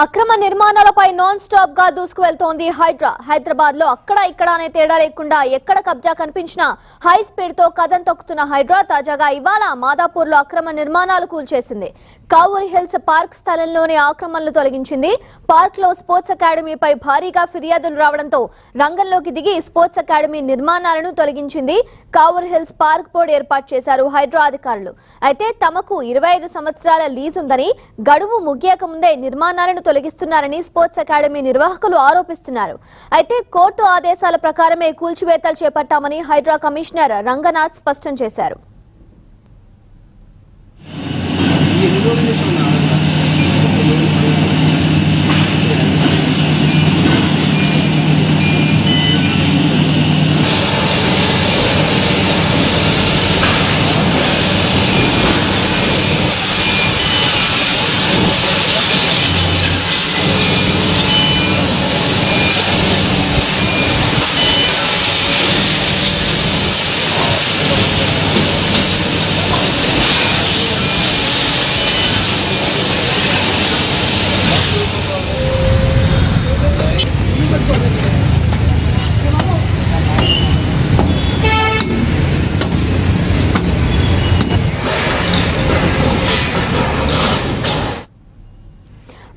అక్రమ నిర్మాణాలపై నాన్ స్టాప్గా దూసుకువెళ్తోంది హైడ్రా. హైదరాబాద్లో అక్కడ ఇక్కడ అనే తేడా లేకుండా ఎక్కడ కబ్జా కనిపించినా హై స్పీడ్తో కథం తొక్కుతున్న హైడ్రా తాజాగా ఇవాళ మాదాపూర్లో అక్రమ నిర్మాణాలు కూల్చేసింది. కావూరి హిల్స్ పార్క్ స్థలంలోని ఆక్రమణలు తొలగించింది. పార్క్లో స్పోర్ట్స్ అకాడమీపై భారీగా ఫిర్యాదులు రావడంతో రంగంలోకి దిగి స్పోర్ట్స్ అకాడమీ నిర్మాణాలను తొలగించింది. కావూరి హిల్స్ పార్క్ బోర్డు ఏర్పాటు చేశారు హైడ్రా అధికారులు. అయితే తమకు ఇరవై ఐదు సంవత్సరాల లీజ్ ఉందని గడువు ముగియక ముందే నిర్మాణాలను తొలగిస్తున్నారని స్పోర్ట్స్ అకాడమీ నిర్వాహకులు ఆరోపిస్తున్నారు. అయితే కోర్టు ఆదేశాల ప్రకారమే కూల్చివేతలు చేపట్టామని హైడ్రా కమిషనర్ రంగనాథ్ స్పష్టం చేశారు ఎన్ని రోజులు చేస్తున్నా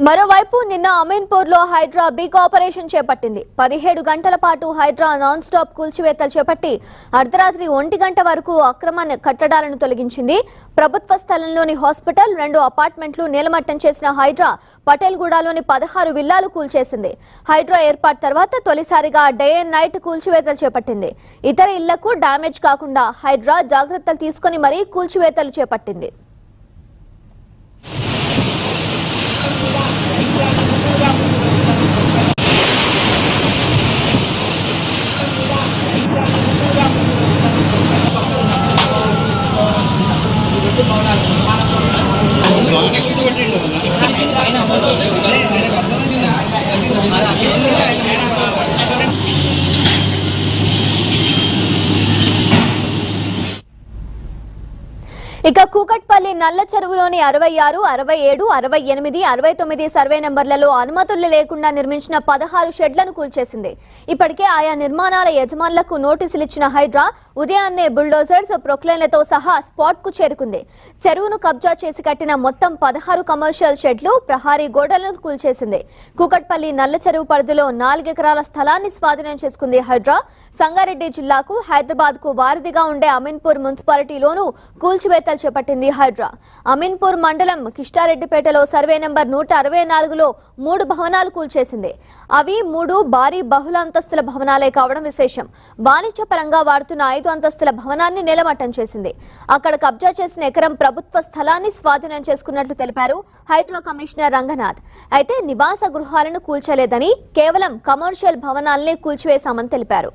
మరోవైపు నిన్న అమీన్పూర్లో హైడ్రా బిగ్ ఆపరేషన్ చేపట్టింది. పదిహేడు గంటల పాటు హైడ్రా నాన్ స్టాప్ కూల్చివేతలు చేపట్టి అర్ధరాత్రి ఒంటి గంట వరకు అక్రమ కట్టడాలను తొలగించింది. ప్రభుత్వ స్థలంలోని హాస్పిటల్ రెండు అపార్ట్మెంట్లు నేలమట్టం చేసిన హైడ్రా పటేల్గూడలోని పదహారు విల్లాలు కూల్చేసింది. హైడ్రా ఏర్పాటు తర్వాత తొలిసారిగా డే అండ్ నైట్ కూల్చివేతలు చేపట్టింది. ఇతర ఇళ్ళకు డ్యామేజ్ కాకుండా హైడ్రా జాగ్రత్తలు తీసుకుని మరీ కూల్చివేతలు చేపట్టింది. ఇక కూకట్పల్లి నల్ల చెరువులోని అరవై ఆరు అరవై ఏడు అరవై ఎనిమిది అరవై తొమ్మిది సర్వే నంబర్లలో అనుమతులు లేకుండా నిర్మించిన పదహారు షెడ్లను కూల్చేసింది. ఇప్పటికే ఆయా నిర్మాణాల యజమానులకు నోటీసులు ఇచ్చిన హైడ్రా ఉదయాన్నే బుల్డోజర్స్ ప్రొక్లైన్లతో సహా స్పాట్కు చేరుకుంది. చెరువును కబ్జా చేసి కట్టిన మొత్తం పదహారు కమర్షియల్ షెడ్లు ప్రహారీ గోడలను కూల్చేసింది. కూకట్పల్లి నల్ల చెరువు పరిధిలో నాలుగెకరాల స్థలాన్ని స్వాధీనం చేసుకుంది హైడ్రా. సంగారెడ్డి జిల్లాకు హైదరాబాద్కు వారధిగా ఉండే అమీన్పూర్ మున్సిపాలిటీలోనూ కూల్చివేతలు చేపట్టింది హైడ్రా. అమీన్పూర్ మండలం కిష్టారెడ్డిపేటలో సర్వే నెంబర్ నూట అరవై నాలుగులో మూడు భవనాలు కూల్చేసింది. అవి మూడు భారీ బహుళ అంతస్తుల భవనాలే కావడం విశేషం. వాణిజ్య పరంగా వాడుతున్న ఐదు అంతస్తుల భవనాన్ని నిలమట్టం చేసింది. అక్కడ కబ్జా చేసిన ఎకరం ప్రభుత్వ స్థలాన్ని స్వాధీనం చేసుకున్నట్లు తెలిపారు హైడ్రా కమిషనర్ రంగనాథ్. అయితే నివాస గృహాలను కూల్చలేదని కేవలం కమర్షియల్ భవనాల్ని కూల్చివేశామని తెలిపారు.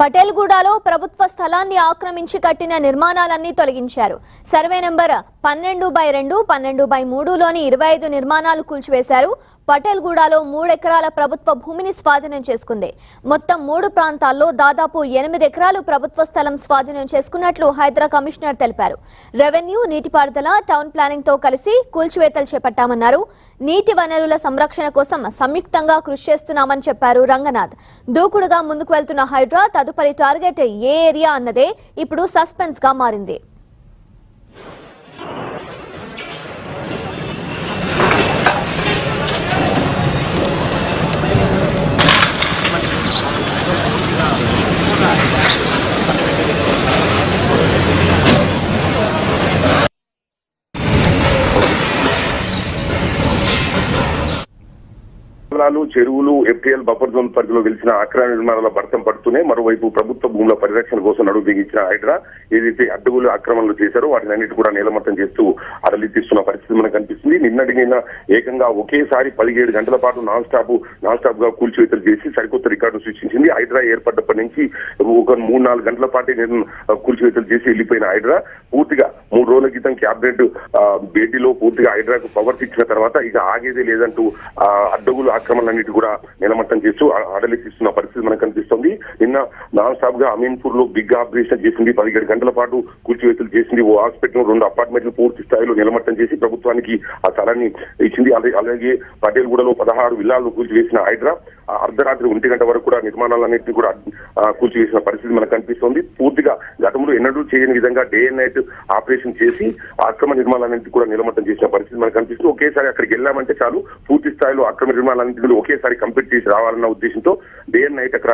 పటేల్గూడలో ప్రభుత్వ స్థలాన్ని ఆక్రమించి కట్టిన నిర్మాణాలన్నీ తొలగించారు. సర్వే నెంబర్ పన్నెండు బై రెండు పన్నెండు బై మూడులోని ఇరవై ఐదు నిర్మాణాలు కూల్చివేశారు. పటేల్గూడలో మూడెకరాల ప్రభుత్వ భూమిని స్వాధీనం చేసుకుంది. మొత్తం మూడు ప్రాంతాల్లో దాదాపు ఎనిమిది ఎకరాలు ప్రభుత్వ స్థలం స్వాధీనం చేసుకున్నట్లు హైదరా కమిషనర్ తెలిపారు. రెవెన్యూ నీటిపారుదల టౌన్ ప్లానింగ్తో కలిసి కూల్చివేతలు చేపట్టామన్నారు. నీటి వనరుల సంరక్షణ కోసం సంయుక్తంగా కృషి చేస్తున్నామని చెప్పారు రంగనాథ్. దూకుడుగా ముందుకు వెళ్తున్న హైదరా తదుపరి టార్గెట్ ఏ ఏరియా అన్నదే ఇప్పుడు సస్పెన్స్గా మారింది. వివరాలు చెరువులు ఎఫ్టీఎల్ బఫర్ జోన్ పరిధిలో వెలిసిన అక్రమ నిర్మాణాల భర్తం పడుతూనే మరోవైపు ప్రభుత్వ భూముల పరిరక్షణ కోసం నడువు బిగించిన హైడ్రా ఏదైతే అడ్డగులు ఆక్రమణలు చేశారో వాటిని అన్నిటి కూడా నేలమట్టం చేస్తూ అరలితీస్తున్న పరిస్థితి మనకు కనిపిస్తుంది. నిన్నటి నిన్న ఏకంగా ఒకేసారి పదిహేడు గంటల పాటు నాన్ స్టాప్ నాన్ స్టాప్గా కూల్చివేతలు చేసి సరికొత్త రికార్డు సృష్టించింది హైడ్రా ఏర్పడ్డప్పటి నుంచి ఒక మూడు నాలుగు గంటల పాటు నేను కూల్చివేతలు చేసి వెళ్ళిపోయిన హైడ్రా పూర్తిగా మూడు రోజుల క్రితం క్యాబినెట్ భేటీలో పూర్తిగా హైడ్రాకు పవర్ ఇచ్చిన తర్వాత ఇక ఆగేదే లేదంటూ అడ్డగులు ఆక్రమణ ఆక్రమణలన్నిటి కూడా నిలమట్టం చేస్తూ ఆ- ఆడలిస్తున్న పరిస్థితి మనకు కనిపిస్తుంది. నిన్న నాన్ స్టాప్గా అమీన్పూర్లో బిగ్ ఆపరేషన్ చేసింది. పదిహేడు గంటల పాటు కూల్చివేతలు చేసింది. ఓ హాస్పిటల్ రెండు అపార్ట్మెంట్లు పూర్తి స్థాయిలో నిలమట్టం చేసి ప్రభుత్వానికి ఆ స్థలాన్ని ఇచ్చింది. అలాగే అలాగే పటేల్గూడలో పదహారు విల్లాలను కూల్చివేసిన హైడ్రా. అర్ధరాత్రి ఒంటి గంట వరకు కూడా నిర్మాణాలన్నింటినీ కూడా కూల్చివేసిన పరిస్థితి మనకు కనిపిస్తోంది. పూర్తిగా గతంలో ఎన్నడూ చేయని విధంగా డే అండ్ నైట్ ఆపరేషన్ చేసి అక్రమ నిర్మాణాలన్నింటినీ కూడా నిలమట్టం చేసిన పరిస్థితి మనకు కనిపిస్తుంది. ఒకేసారి అక్కడికి వెళ్ళామంటే చాలు పూర్తి స్థాయిలో అక్రమ నిర్మాణాలన్నింటినీ ఒకేసారి కంప్లీట్ చేసి రావాలన్న ఉద్దేశంతో డే అండ్ నైట్ అక్కడ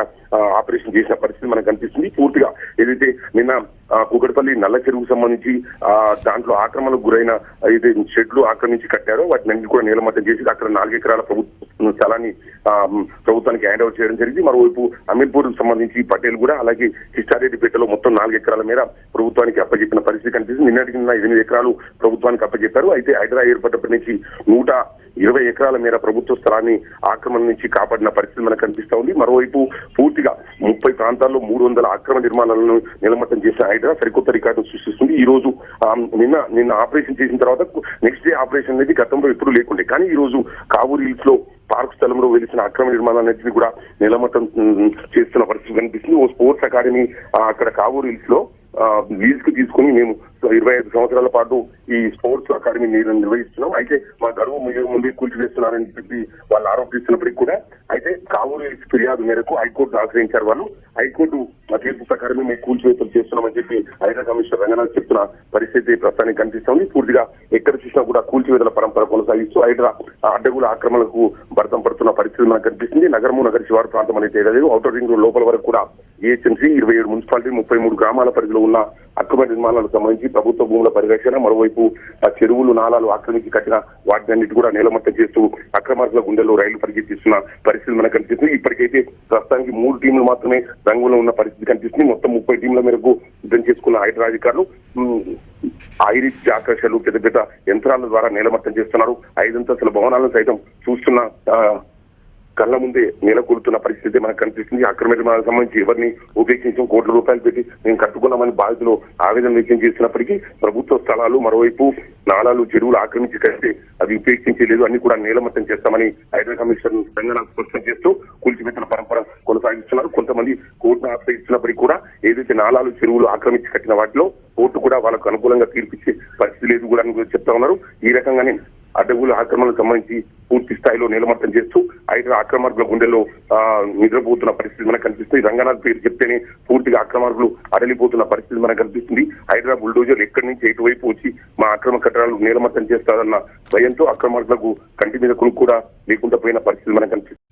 ఆపరేషన్ చేసిన పరిస్థితి మనకు కనిపిస్తుంది. పూర్తిగా ఏదైతే నిన్న ఆ, నల్ల చెరువుకు సంబంధించి దాంట్లో ఆక్రమణకు గురైన ఏదైతే షెడ్లు ఆక్రమించి కట్టారో వాటిని కూడా నీలమట్టం చేసి అక్కడ నాలుగు ఎకరాల ప్రభుత్వ స్థలాన్ని ప్రభుత్వానికి హ్యాండ్ ఓవర్ చేయడం జరిగింది. మరోవైపు అమీర్పూర్ సంబంధించి పటేల్ కూడా అలాగే కిష్టారెడ్డిపేటలో మొత్తం నాలుగు ఎకరాల మేర ప్రభుత్వానికి అప్పచెప్పిన పరిస్థితి కనిపిస్తుంది. నిన్నటికి నిన్న ఎనిమిది ఎకరాలు ప్రభుత్వానికి అప్పచెప్పారు అయితే హైదరాబాద్ ఏర్పడినప్పటి నుంచి నూట ఇరవై ఎకరాల మేర ప్రభుత్వ స్థలాన్ని ఆక్రమణ నుంచి కాపాడిన పరిస్థితి మనకు కనిపిస్తా ఉంది. మరోవైపు పూర్తిగా ముప్పై ప్రాంతాల్లో మూడు వందల అక్రమ నిర్మాణాలను నిలమట్టం చేసిన హైడ్రా సరికొత్త రికార్డు సృష్టిస్తుంది. ఈ రోజు నిన్న నిన్న ఆపరేషన్ చేసిన తర్వాత నెక్స్ట్ డే ఆపరేషన్ అనేది గతంలో ఎప్పుడూ లేకుండే. కానీ ఈ రోజు కావూరు హిల్స్లో పార్క్ స్థలంలో వెలిసిన అక్రమ నిర్మాణాలన్నింటినీ కూడా నిలమట్టం చేస్తున్న పరిస్థితి కనిపిస్తుంది. ఓ స్పోర్ట్స్ అకాడమీ అక్కడ కావూరు హిల్స్లో లీజ్కి తీసుకుని మేము ఇరవై ఐదు సంవత్సరాల పాటు ఈ స్పోర్ట్స్ అకాడమీ నిర్వహిస్తున్నాం. అయితే మా గడువు ముందే కూల్చివేస్తున్నారని చెప్పి వాళ్ళు ఆరోపిస్తున్నప్పటికీ కూడా అయితే కావూరు ఫిర్యాదు మేరకు హైకోర్టు ఆశ్రయించారు వాళ్ళు. హైకోర్టు తీర్పు ప్రకారమే మేము కూల్చివేతలు చేస్తున్నామని చెప్పి హైదరా కమిషనర్ రంగనాథ్ చెప్తున్న పరిస్థితి ప్రస్తుతానికి కనిపిస్తోంది. పూర్తిగా ఎక్కడ చూసినా కూడా కూల్చివేతల పరంపర కొనసాగిస్తూ హైడ్రా అడ్డగుల ఆక్రమణకు భర్తం పడుతున్న పరిస్థితి మనకు కనిపిస్తుంది. నగరము నగర శివారు ప్రాంతం అనేది లేదు. ఔటర్ రింగ్ లోపల వరకు కూడా జిహెచ్ఎంసీ ఇరవై ఏడు మున్సిపాలిటీ ముప్పై మూడు గ్రామాల పరిధిలో ఉన్న అక్రమ నిర్మాణాలకు సంబంధించి ప్రభుత్వ భూముల పరిరక్షణ మరోవైపు చెరువులు నాలాలు ఆక్రమించి కట్టిన వాటిని అన్నిటి కూడా నేలమట్టం చేస్తూ అక్రమార్కుల గుండెల్లో రైలు పరిగెత్తిస్తున్న పరిస్థితి మనకు కనిపిస్తుంది. ఇప్పటికైతే ప్రస్తుతానికి మూడు టీంలు మాత్రమే రంగులో ఉన్న పరిస్థితి కనిపిస్తుంది. మొత్తం ముప్పై టీంల మేరకు సిద్ధం చేసుకున్న హైడ్రా అధికారులు ఉమ్, ఐరిస్ ఆకర్షలు పెద్ద పెద్ద యంత్రాల ద్వారా నేలమట్టం చేస్తున్నారు. ఐదంతస్తుల భవనాలను సైతం చూస్తున్న కళ్ళ ముందే నెలకొల్తున్న పరిస్థితి మనకు కనిపిస్తుంది. అక్రమ నిర్మాణాలకు సంబంధించి ఎవరిని ఉపేక్షించడం కోట్ల రూపాయలు పెట్టి మేము కట్టుకున్నామని బాధితులు ఆవేదన వ్యక్తం చేసినప్పటికీ ప్రభుత్వ స్థలాలు మరోవైపు నాళాలు చెరువులు ఆక్రమించి కడితే అది ఉపేక్షించలేదు. అన్ని కూడా నేలమట్టం చేస్తామని హైదరాబాద్ కమిషన్ తెలంగాణ స్పష్టం చేస్తూ కూల్చివేతల పరంపర కొనసాగిస్తున్నారు. కొంతమంది కోర్టును ఆశ్రయిస్తున్నప్పటికీ కూడా ఏదైతే నాళాలు చెరువులు ఆక్రమించి కట్టిన వాటిలో కోర్టు కూడా వాళ్ళకు అనుకూలంగా తీర్పిచ్చే పరిస్థితి లేదు కూడా అని చెప్తా ఉన్నారు. ఈ రకంగానే అడ్డగుల ఆక్రమణకు సంబంధించి పూర్తి స్థాయిలో నిలమట్టం చేస్తూ ఐదు ఆక్రమార్కుల గుండెల్లో నిద్రపోతున్న పరిస్థితి మనకు కనిపిస్తుంది. రంగనాథ్ పేరు చెప్తేనే పూర్తిగా ఆక్రమార్కులు అడలిపోతున్న పరిస్థితి మనకు కనిపిస్తుంది. హైదరాబాద్ బుల్డోజర్ ఎక్కడి నుంచి ఎటువైపు వచ్చి మా అక్రమ కట్టడాలు నిలమట్టం చేస్తారన్న భయంతో అక్రమార్కులకు కంటి మీద కొనుక్కు కూడా లేకుండా పోయిన పరిస్థితి మనకు కనిపిస్తుంది.